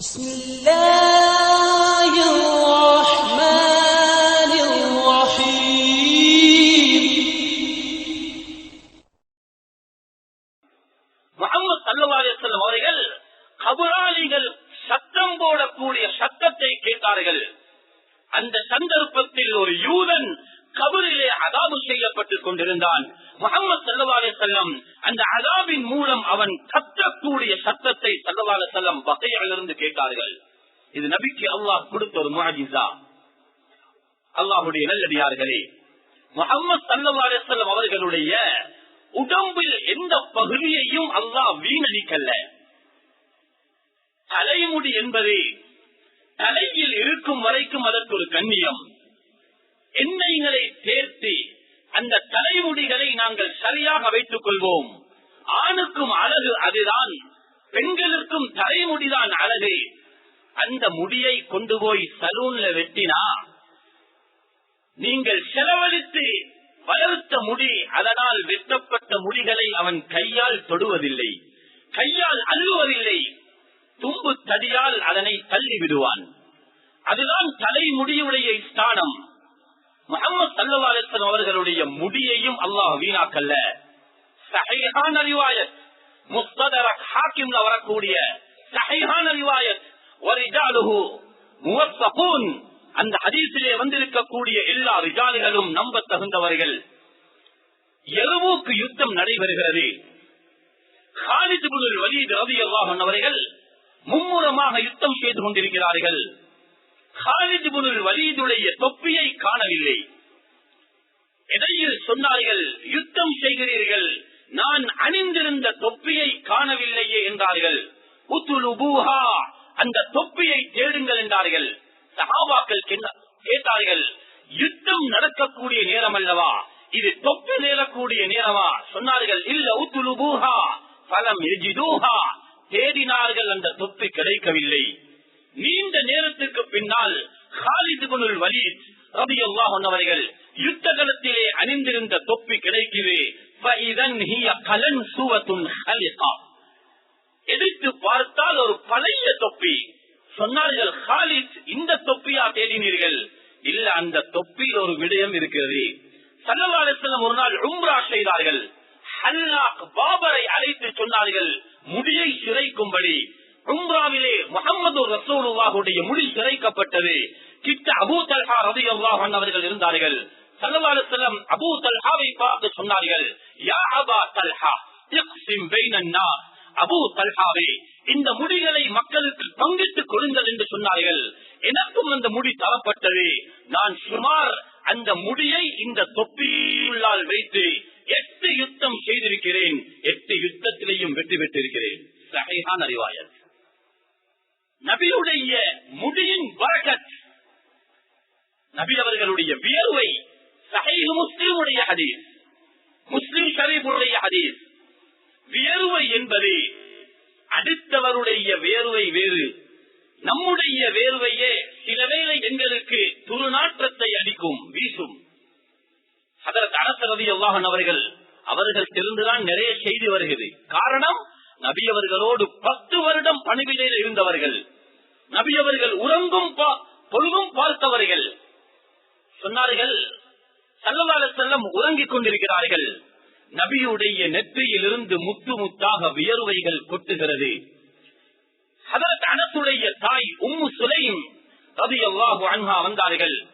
بسم الله الرحمن الرحيم முகமது சல்லா அலிஸ்லாம் அவர்கள் கபராளிகள் சத்தம் போடக்கூடிய சத்தத்தை கேட்டார்கள் அந்த சந்தர்ப்பத்தில் ஒரு யூதன் கபரிலே அதாபு செய்யப்பட்டுக் கொண்டிருந்தான் முகமது சல்லவாலே செல்லம் அந்த அலாவின் மூலம் அவன் கத்தக்கூடிய சத்தத்தை சல்லா செல்லம் வகையிலிருந்து கேட்டார்கள். இது நபிக்கு அல்லாஹ் கொடுத்த ஒரு மாஜிசா அல்லாஹுடைய நல்லடியார்களே முகமது சல்லவாலே செல்லம் அவர்களுடைய உடம்பில் எந்த பகுதியையும் அல்லாஹ் வீணடிக்கல்ல தலைமுடி என்பது தலையில் இருக்கும் வரைக்கும் அதற்கு ஒரு கண்ணியம். எண்ணெய்களை சேர்த்து அந்த தலைமுடிகளை நாங்கள் சரியாக வைத்துக் கொள்வோம். ஆணுக்கும் அழகு அதுதான் பெண்களுக்கும் தலைமுடிதான் அழகு. அந்த முடியை கொண்டு போய் சலூன்ல வெட்டினா நீங்கள் செலவழித்து வளர்த்த முடி அதனால் வெட்டப்பட்ட முடிகளை அவன் கையால் தொடுவதில்லை. கையால் அழுவதில்லை தும்பு தடியால் அதனை தள்ளி விடுவான் அதுதான் தலைமுடியுடைய ஸ்தானம். முகமது சல்லவாலத்தன் அவர்களுடைய முடியையும் அல்லாஹ் வீணாக்கல்ல. சஹைஹான் அறிவாயத் முஸ்தரக் ஹாக்கிம்ல வரக்கூடிய சஹைஹான் அறிவாயத் வரிஜாலுஹு முவத்தகூன் அந்த ஹதீசிலே வந்திருக்கக்கூடிய எல்லா ரிஜால்களும் நம்ப தகுந்தவர்கள் எருவுக்கு யுத்தம் நடைபெறுகிறது. ஹாலித் புல் வலீத் ரவி அல்லாஹன் அவர்கள் மும்முரமாக யுத்தம் செய்து கொண்டிருக்கிறார்கள். ஹாலித் புல் வலீதுடைய தொப்பியை காணவில்லை. இடையில் சொன்னார்கள்? யுத்தம் செய்கிறீர்கள். நான் அணிந்திருந்த தொப்பியை காணவில்லையே என்றார்கள். உத்துலுபூஹா அந்த தொப்பியை தேடுங்கள் என்றார்கள். சகாபாக்கள் கேட்டார்கள் யுத்தம் நடக்கக்கூடிய நேரம் அல்லவா இது தொப்பி நேரக்கூடிய நேரமா? சொன்னார்கள் இல்ல உத்துலுபூஹா பலம் எஜிதூஹா. தேடினார்கள் அந்த தொப்பி கிடைக்கவில்லை. நீண்ட நேரத்திற்கு பின்னால் ஹாலிது குனுல் வலீத் ரபி அவர்கள் யுத்த களத்திலே அணிந்திருந்த தொப்பி கிடைக்குது எதிர்த்து பார்த்தால் ஒரு பழைய தொப்பி. சொன்னார்கள் ஹாலித் இந்த தொப்பியா தேடினீர்கள்? இல்ல அந்த தொப்பியில் ஒரு விடயம் இருக்கிறது. சல்லவாலத்திலும் ஒரு நாள் உம்ரா செய்தார்கள். பாபரை அழைத்து சொன்னார்கள். முடியை சிறைக்கும்படி. உம்ராவிலே முகமது ரசூலுல்லாஹுடைய முடி சிறைக்கப்பட்டது. கிட்ட அபூ தல்ஹா ரவி அவர்கள் இருந்தார்கள். சல்லவாலத்திலம் அபூ தல்ஹாவை பார்த்து சொன்னார்கள் யா அபா தல்ஹா இக்ஸிம் அபூ தல்ஹாவே இந்த முடிகளை மக்களுக்கு பங்கிட்டுக் கொடுங்கள் என்று சொன்னார்கள். எனக்கும் அந்த முடி தரப்பட்டது. நான் சுமார் அந்த முடியை இந்த தொப்பியுள்ளால் வைத்து எட்டு யுத்தம் செய்திருக்கிறேன். எட்டு யுத்தத்திலையும் வெற்றி பெற்றிருக்கிறேன். சகைதான் அறிவாயத் நபியுடைய முடியின் வரகத் நபி அவர்களுடைய வியர்வை சகைகு முஸ்லிமுடைய ஹதீஸ் முஸ்லிம் ஷரீஃபுடைய ஹதீஸ். வியர்வை என்பது அடுத்தவருடைய வேர்வை வேறு. நம்முடைய வேர்வையே சில வேளை எங்களுக்கு துருநாற்றத்தை அடிக்கும் வீசும். அதற்கு அரசரதி அல்லாஹன் அவர்கள் அவர்கள் தெரிந்துதான் நிறைய செய்தி வருகிறது. காரணம் நபியவர்களோடு பத்து வருடம் பணிவிடையில் இருந்தவர்கள். நபியவர்கள் உறங்கும் பொழுதும் பார்த்தவர்கள். சொன்னார்கள் சல்லவால செல்லம் உறங்கிக் கொண்டிருக்கிறார்கள். நபியுடைய நெற்றியிலிருந்து முத்து முத்தாக வியர்வைகள் கொட்டுகிறது. அதற்கு அனசுடைய தாய் உம்மு சுலைம் ரவி அல்லாஹு அன்ஹா வந்தார்கள்.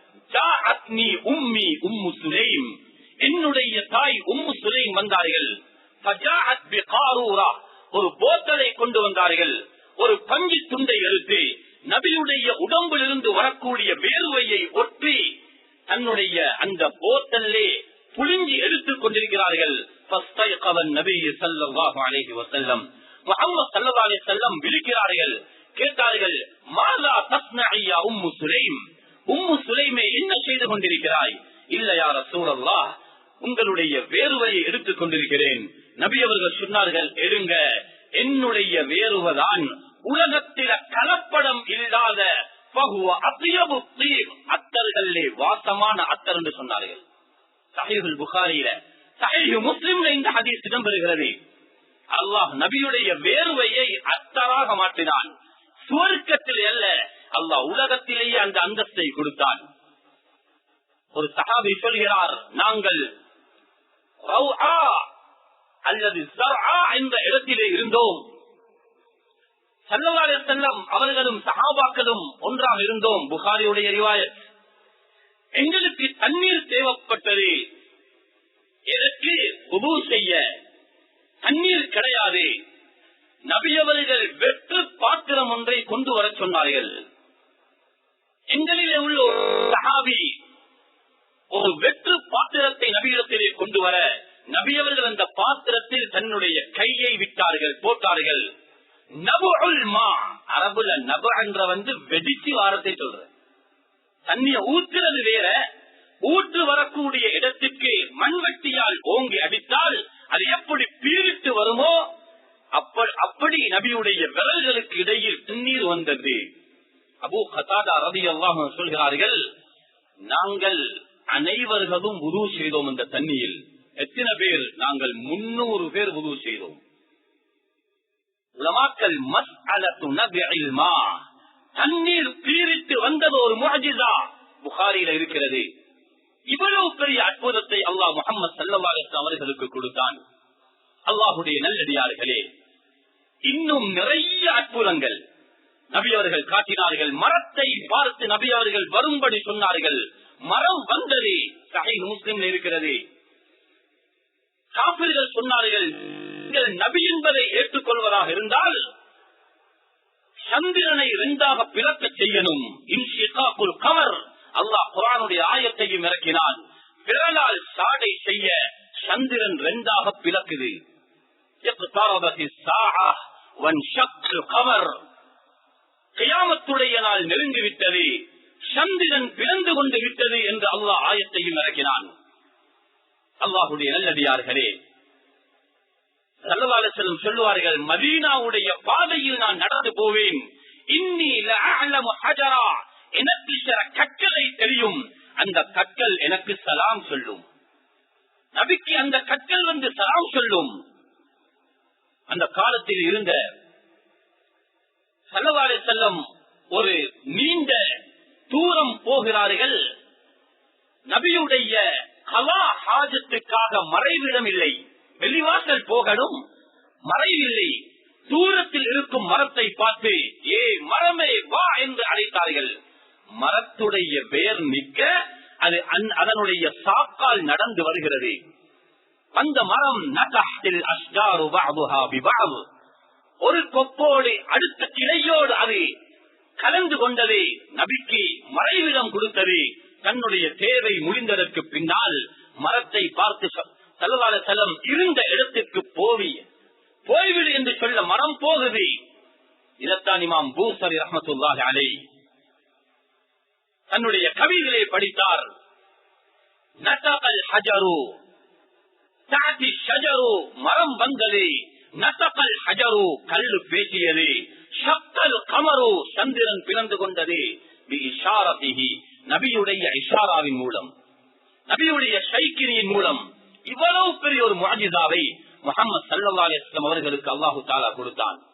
உம்மி உம்மு சுலைம். என்னுடைய தாய் உம்மு சுலைம் வந்தார்கள். ஒரு போத்தலை கொண்டு வந்தார்கள். ஒரு பஞ்சு துண்டை எடுத்து நபியுடைய உடம்பிலிருந்து வரக்கூடிய வேர்வையை ஒற்றி தன்னுடைய அந்த போத்தல்லே புளிஞ்சி எடுத்துக் கொண்டிருக்கிறார்கள். விழிக்கிறார்கள். கேட்டார்கள் மாதா தஸ்ன உம்மு சுலைம்? உம்மு சுலைமே என்ன செய்து கொண்டிருக்கிறாய்? இல்லையா ரசூலல்லா உங்களுடைய வேர்வையை எடுத்துக் கொண்டிருக்கிறேன். நபி அவர்கள் சொன்னார்கள் எடுங்க என்னுடைய வேறுவதான். உலகத்தில கலப்படம் இல்லாத அத்தர்களே வாசமான அத்தர் என்று சொன்னார்கள். சஹீபுல் புகாரியில சஹீஹ் முஸ்லிம்ல இந்த ஹதீஸ் இடம்பெறுகிறது. அல்லாஹ் நபியுடைய வேர்வையை அத்தராக மாற்றினான். சுவர்க்கத்தில் அல்ல அல்லாஹ் உலகத்திலேயே அந்த அந்தஸ்தை கொடுத்தான். ஒரு சகாபி சொல்கிறார் நாங்கள் அல்லது ஸர்ஆ என்ற இடத்திலே இருந்தோம். சல்லல்லாஹு செல்லம் அவர்களும் சகாபாக்களும் ஒன்றாக இருந்தோம். புகாரியுடைய ரிவாயத். எங்களுக்கு தண்ணீர் தேவைப்பட்டது. எனக்கு உபு செய்ய. தண்ணீர் கிடையாது. நபியவர்கள் வெற்று பாத்திரம் ஒன்றை கொண்டு வர சொன்னார்கள். எங்களிலே உள்ள ஒரு சஹாபி ஒரு வெற்று பாத்திரத்தை நபியிடத்திலே கொண்டு வர நபியவர்கள் அந்த பாத்திரத்தில் தன்னுடைய கையை விட்டார்கள் போட்டார்கள். நபுல் மா அரபுல நப என்ற வந்து வெடிச்சு வாரத்தை சொல்ற தண்ணிய ஊற்றுறது வேற ஊற்று வரக்கூடிய இடத்துக்கு மண்வெட்டியால் ஓங்கி அடித்தால் அது எப்படி பீரிட்டு வருமோ அப்படி நபியுடைய விரல்களுக்கு இடையில் தண்ணீர் வந்தது. அபு கதாதா ரவி அல்லாஹ் சொல்கிறார்கள் நாங்கள் அனைவர்களும் உரு செய்தோம் இந்த தண்ணியில். எத்தனை பேர்? நாங்கள் முன்னூறு பேர் உரு செய்தோம். உலமாக்கல் மஸ் அலத்து தண்ணீர் பீரிட்டு வந்தது ஒரு முஹஜிதா புகாரில இருக்கிறது. இவ்வளவு பெரிய அற்புதத்தை அல்லாஹ் முகமது சல்லல்லாஹு அவர்களுக்கு கொடுத்தான். அல்லாஹுடைய நல்லடியார்களே இன்னும் நிறைய அற்புதங்கள். நபி அவர்கள் காட்டினார்கள். மரத்தை பார்த்து நபி அவர்கள் வரும்படி சொன்னார்கள். மரம் வந்தது. சகை முஸ்லிம் இருக்கிறது. காப்பீர்கள் சொன்னார்கள் நீங்கள் நபி என்பதை ஏற்றுக்கொள்வதாக இருந்தால் சந்திரனை இரண்டாக பிளக்க செய்யணும். இன்ஷிகாக்குல் கவர் அல்லாஹ் குரானுடைய ஆயத்தையும் இறக்கினான். பிறனால் சாடை செய்ய சந்திரன் இரண்டாக பிளக்குது. கவர் கியாமத்துடைய நாள் நெருங்கிவிட்டது. சந்திரன் பிளந்து கொண்டு விட்டது என்று அல்லாஹ் ஆயத்தையும் இறக்கினான் அல்லாஹுடைய நல்லடியார்களே செல்லும் சொல்லுவார்கள் மதீனாவுடைய பாதையில் நான் நடந்து போவேன். இன்னி எனக்கு சில கற்களை தெரியும். அந்த கற்கள் எனக்கு சலாம் சொல்லும். நபிக்கு அந்த கற்கள் வந்து சலாம் சொல்லும். அந்த காலத்தில் இருந்த செல்லவாறு செல்லம் ஒரு நீண்ட தூரம் போகிறார்கள். நபியுடைய கலா ஹாஜத்துக்காக மறைவிடம் இல்லை வெளிவாசல் போகணும். மறைவில்லை. தூரத்தில் இருக்கும் மரத்தை பார்த்து ஏ மரமே வா என்று அழைத்தார்கள். மரத்துடைய வேர் நிற்க அது அந்- அதனுடைய சாக்கால் நடந்து வருகிறது. அந்த மரம் நகஹ்தில் அஷ்ஜாரு ஒரு கொப்போடு அடுத்த கிளையோடு அது கலந்து கொண்டதே நபிக்கு மறைவிடம் கொடுத்தது. தன்னுடைய தேவை முடிந்ததற்கு பின்னால் மரத்தை பார்த்து செல்லவாத செல்லம் இருந்த இடத்திற்கு போவி. போய்விடு என்று சொல்ல மரம் போகுது. இதத்தான் இமாம் பூசரி ரஹமத்துல்லாஹி அலை தன்னுடைய கவிதையை படித்தார். நட்டகல் ஹஜரு தாத்தி ஷஜரு மரம் வந்தது. நட்டகல் ஹஜரு கல்லு பேசியது. கமரு சந்திரன் பிளந்து கொண்டது. நபியுடைய இஷாராவின் மூலம். நபியுடைய சைக்கிரியின் மூலம். இவ்வளவு பெரிய ஒரு மாஜிதாவை முகமது சல்லா அலிஸ்லாம் அவர்களுக்கு அல்லாஹு தாலா கொடுத்தான்.